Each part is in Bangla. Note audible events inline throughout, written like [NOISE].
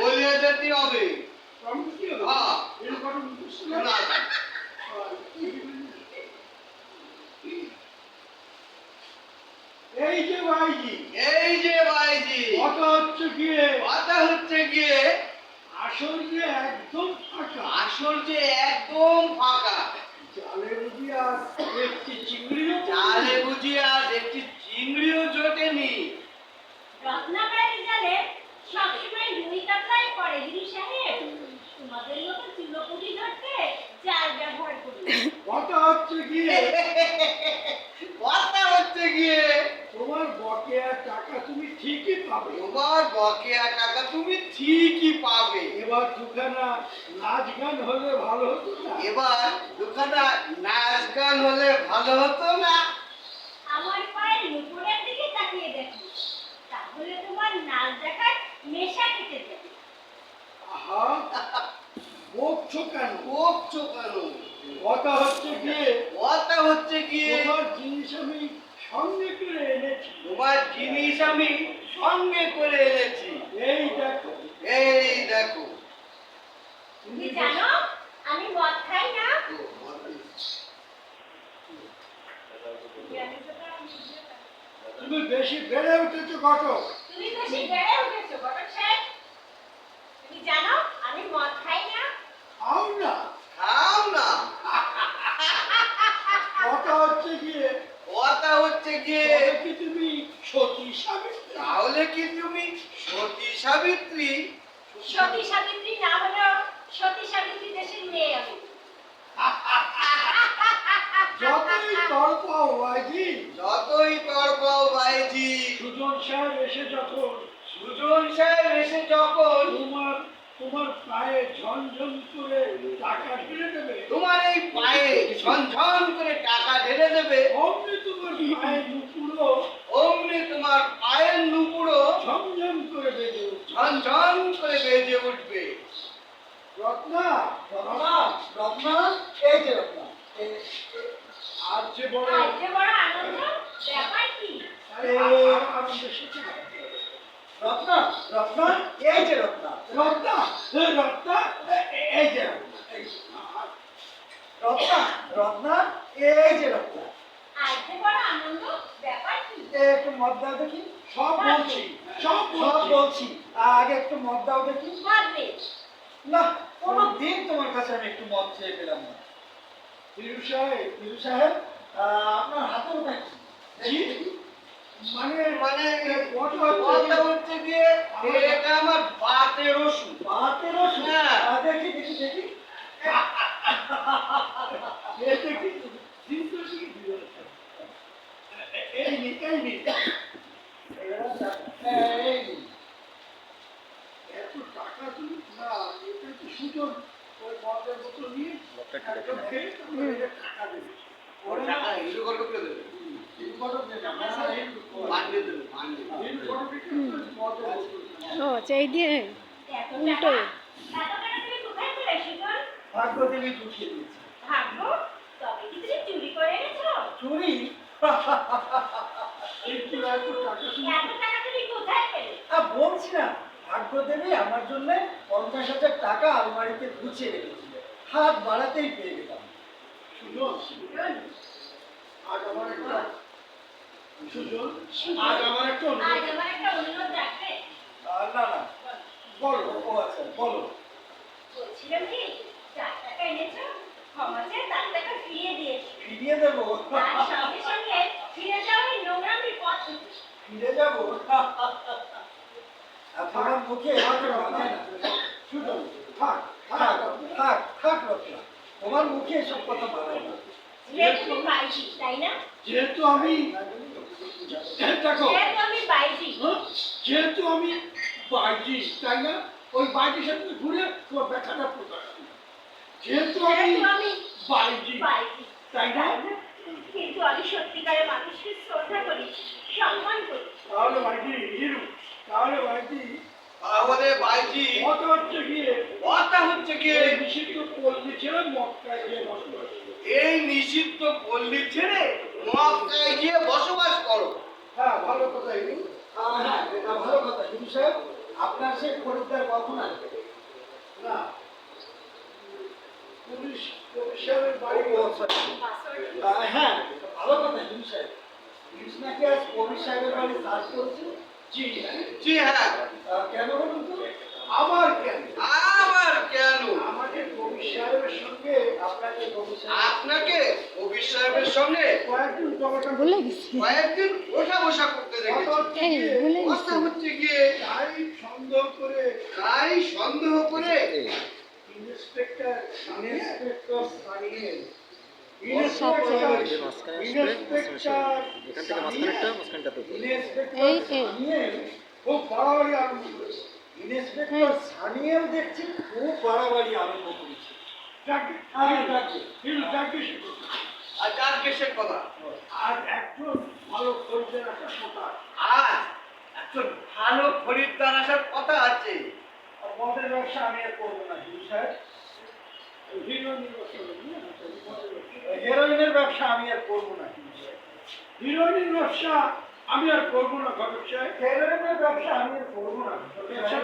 বলে হবে? হ্যাঁ। না। এই যে ভাইজি। এই যে ভাইজি। কথা হচ্ছে গিয়ে কথা হচ্ছে গিয়ে আসল যে একদম ফাঁকা। আসল যে একদম ফাঁকা। জালে বুঝি আর একটি চিংড়িও জালে বুঝি আর একটি চিংড়িও জোটেনি রত্নাবাড়ি জালে সবসময় রুই কাতলাই করে গিরি সাহেব। তোমাদের মতো চুলোপুটি ধরতে জাল ব্যবহার করি। কথা হচ্ছে গিয়ে কথা হচ্ছে গিয়ে তোমার বকেয়া টাকা তুমি ঠিকই পাবে। তোমার বকেয়া টাকা তুমি ঠিকই পাবে। এবার দুখানা নাচ গান হলে ভালো হতো না? এবার দুখানা নাচ গান হলে ভালো হতো না। আমার পায়ের নুপুরের দিকে তাকিয়ে দেখো। তাহলে তোমার নাচ দেখার নেশা কেটে যাবে আহা বকছো কেন? বকছো কেন? কথা হচ্ছে গিয়ে কথা হচ্ছে গিয়ে তোমার জিনিস আমি সঙ্গে করে এনেছি। তোমার জিনিস আমি সঙ্গে করে এনেছি। এই দেখো। এই দেখো। তুমি জানো আমি মদ খাই না। তুমি বেশি বেড়ে উঠেছো ঘটক তুমি বেশি বেড়ে উঠেছো ঘটক সাহেব? তুমি জানো আমি মদ খাই না। খাও না। খাও না। কথা হচ্ছে গিয়ে কথা হচ্ছে গিয়ে কি তুমি সতী সাবিত্রী? তাহলে কি তুমি সতী সাবিত্রী? সতী সাবিত্রী না হলেও সতী সাবিত্রী দেশের মেয়ে আমি। [LAUGHS] যতই তর পাও ভাইজি। যতই তোর পাও ভাইজি। সুজন সাহেব এসে যখন সুজন সাহেব এসে যখন তোমার তোমার পায়ে ঝনঝন করে টাকা ঢেলে দেবে। তোমার এই পায়ে ঝনঝন করে টাকা ঢেলে দেবে। অমনি তোমার পায়ে নুপুরো অমনি তোমার পায়ের নুপুরো ঝমঝম করে বেজে উঠবে ঝনঝন করে বেজে উঠবে রত্না রত্না রত্না এই যে রত্না এই- আর যে বড় আর যে বড় আনন্দ ব্যাপার কি আরে, আর আনন্দের সাথে রত্না রত্না এই যে রত্না রত্না এই যে রত্না, রত্না এই যে রত্না আর বড় আনন্দ ব্যাপার কি? একটু মদ দাও দেখি। সব বলছি সব সব বলছি। আগে একটু মদ দাও দেখি। না কোনো দিন তোমার কাছে আমি একটু মদ চেয়ে পেলাম না। হিরু সাহেব সাহেব আহ, আপনার হাতে ওটা কি? মানে মানে কথা হচ্ছে হচ্ছে গিয়ে আমার বাতের ওষুধ বাতের হ্যাঁ। দেখি দেখি দেখি। চিন্তা কি দিয়েছে? এ- এই নি এই নি। এই এত টাকা তুমি না এটা কি সুযোগ? ওই মদের বোতল নিয়ে একদম খেয়ে টাকা দেবে। ওর টাকা হিরো গল্প করে দেবে। হিরু ঘটক দেবে উল্টো। ভাগ্য ঢুকিয়ে দিয়েছে। তবে কি তুমি চুরি করে এনেছো? চুরি? বলছি না আমার জন্য পঞ্চাশ হাজার টাকা আলমারিতে গুছিয়ে রেখেছিল। হাত বাড়াতেই পেয়ে গেলাম। আজ আমার একটা আজ আমার একটা অনুরোধ না না বলো ও আচ্ছা বলো। বলছিলাম কি চার এনেছো সমাজে চার টাকা ফিরিয়ে দিয়েছি। ফিরিয়ে দেবো? সঙ্গে সঙ্গে ফিরে যাও ওই নোংরামি পথ। ফিরে যাব? আপনার মুখে শুধু থাক থাক থাক থাক রচনা তোমার মুখে এসব কথা বাড়াবো না। যেহেতু আমি দেখো। যেহেতু আমি হ্যাঁ? বাইজিস তাই না? ওই বাইজিসের তুমি ঘুরে তোমার ব্যাখ্যাটা প্রকাশ যেহেতু আমি বাইজি তাই না? কিন্তু আমি সত্যিকারে মানুষকে শ্রদ্ধা করি সম্মান করি। তাহলে বাইজি হিরু তাহলে বাইজি তাহলে বাইজি মত হচ্ছে গিয়ে মতটা হচ্ছে গিয়ে নিষিদ্ধ পল্লী ছেড়ে মক্কায় গিয়ে বসবাস এই নিষিদ্ধ পল্লী ছেড়ে মক্কায় গিয়ে বসবাস করো। হ্যাঁ ভালো কথা হ্যাঁ হ্যাঁ ভালো কথা হিরু সাহেব। আপনার সে খরিদ্দার কখন আসবে না। হ্যাঁ ভালো কথা নাকি আজ বাড়ি করছে? জি হ্যাঁ জি হ্যাঁ। কেন বলুন তো? আবার কেন? আবার কেন? আমাকে কবি সঙ্গে আপনাকে কবি আপনাকে কবি সঙ্গে কয়েকদিন কথা ভুলে গেছি। কয়েকদিন ওঠা বসা করতে দেখেছি। কথা হচ্ছে গিয়ে তাই সন্দেহ করে তাই সন্দেহ করে ইন্সপেক্টর ইন্সপেক্টর সানিয়ে। খুব বড় আরম্ভ করেছে। ইন্সপেক্টর সানিয়েও দেখছি খুব বাড়াবাড়ি আরম্ভ করেছে। আর কার কেসের কথা? আর একজন ভালো খরিদ্দার আসার কথা আর একজন ভালো খরিদ্দার আসার কথা আছে। মদের ব্যবসা আমি আর করব না হিন্দু সাহেব। আচ্ছা, হিরোইনের ব্যবসা আমি আর করব না হিরোইনের ব্যবসা আমি আর করব না ব্যবসায়। ব্যবসা আমি আর করব হ্যাঁ। না। ব্যবসা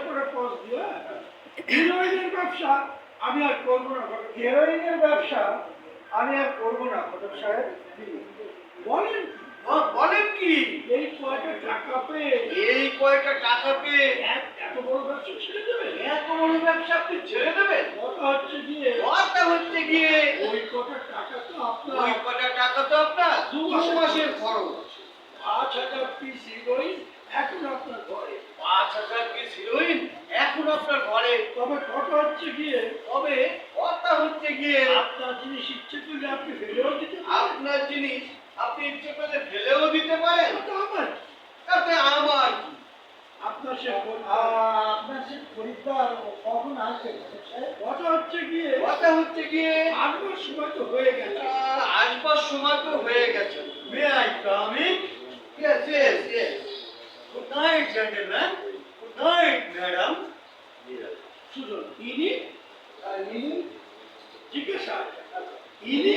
হিরোইনের ব্যবসা আমি আর করব না হিরোইনের ব্যবসা আমি আর করব না ঘটক বলেন বলেন কি? এই কয়টা টাকা পেয়ে? এই কয়টা টাকা পেয়ে? এত বড় ব্যবসা ছেড়ে দেবে? এত বড় ব্যবসা আপনি ছেড়ে দেবে কথা হচ্ছে গিয়ে। কথা হচ্ছে গিয়ে। ওই কটা টাকা তো আপনার। ওই কটা টাকা তো আপনার। দু মাসের খরচ। পাঁচ হাজার পিস হিরোইন এখন আপনার ঘরে। পাঁচ হাজার পিস হিরোইন এখন আপনার ঘরে। তবে কথা হচ্ছে গিয়ে তবে কথা হচ্ছে গিয়ে। আপনার জিনিস ইচ্ছে করলে আপনি ফেলেও দিতে আপনার জিনিস আপনি ইচ্ছে করলে ফেলেও দিতে পারেন। আমার। তাতে আমার আপনার সে আপনার সে খরিদ্দার কখন আসে কথা হচ্ছে গিয়ে কথা হচ্ছে গিয়ে। আসবার সময় তো হয়ে গেছে। আসবার সময় তো হয়ে গেছে। May I coming Yes, yes, yes. Good night, gentlemen. Good night, madam. Sujan ইনি ইনি জিজ্ঞাসা ইনি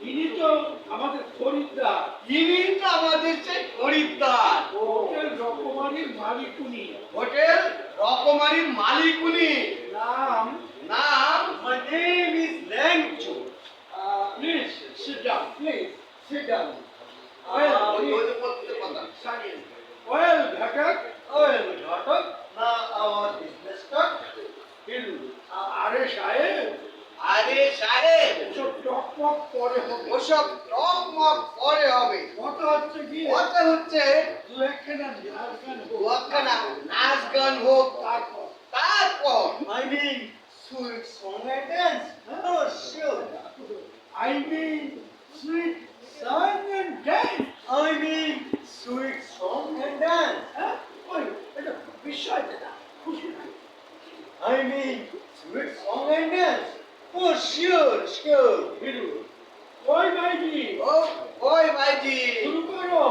ইনি তো আমাদের খরিদ্দার। ইনি তো আমাদের সেই খরিদ্দার। হোটেল রকমারির মালিক উনি হোটেল রকমারির মালিক উনি নাম? নাম my name is Langcho please sit down please sit down মত পরে হবে ওসব রক মত পরে হবে কত হচ্ছে কি কত হচ্ছে দু একখানা নাচ গান দু একখানা নাচ গান হোক তারপর তারপর I mean sweet song and dance oh sure I mean sweet song and dance I mean sweet song and dance হ্যাঁ ওই এটা বিষয়টা খুশি I mean sweet song and dance Oh, sure, sure. ভিড়ু ওই ভাইজি? ও ওই ভাইজি? শুরু করো।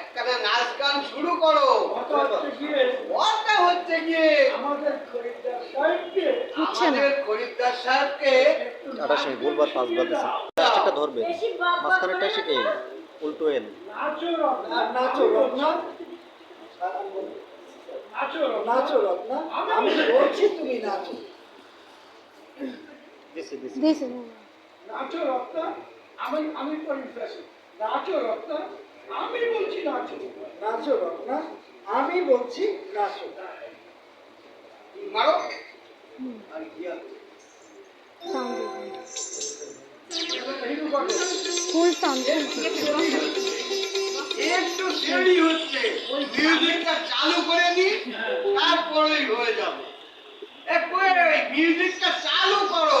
একখানা নাচ গান শুরু করো। ওটা হচ্ছে গিয়ে আমাদের খরিদ্দার সাহেবকে আমাদের খরিদ্দার সাহেবকে আটা সময় বলবার পাঁচবার দিছে। একটা ধরবে মাঝখানেটা সে এ উল্টো এন। নাচো রত্না। নাচো রত্না। নাচো রত্না। আমি বলছি তুমি নাচো। দিছে নাচো রত্না আমি আমি পরিফ্রেশন নাচো রত্না আমি বলছি নাচো। নাচো রত্না আমি বলছি নাচো। মারো। ফুল একটু দেরি হচ্ছে। ওই মিউজিকটা চালু করে নি তারপরেই হয়ে যাবে। এ কই মিউজিকটা চালু করো।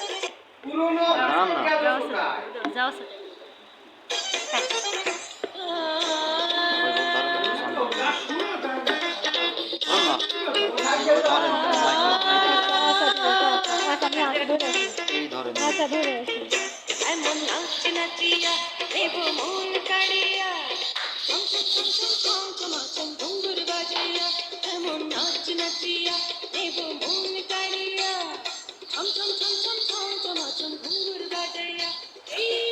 পুরনো যাও আচ্ছা ধরে এমন নাচতে নাচিয়া দেব মন কাড়িয়া এমন নাচ নাচিয়া দেব মন কাড়িয়া এই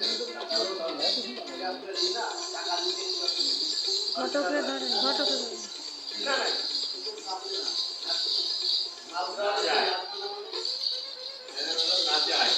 ঘটকরে ধরেন ঘটকরে ধরেন না যায় না যায়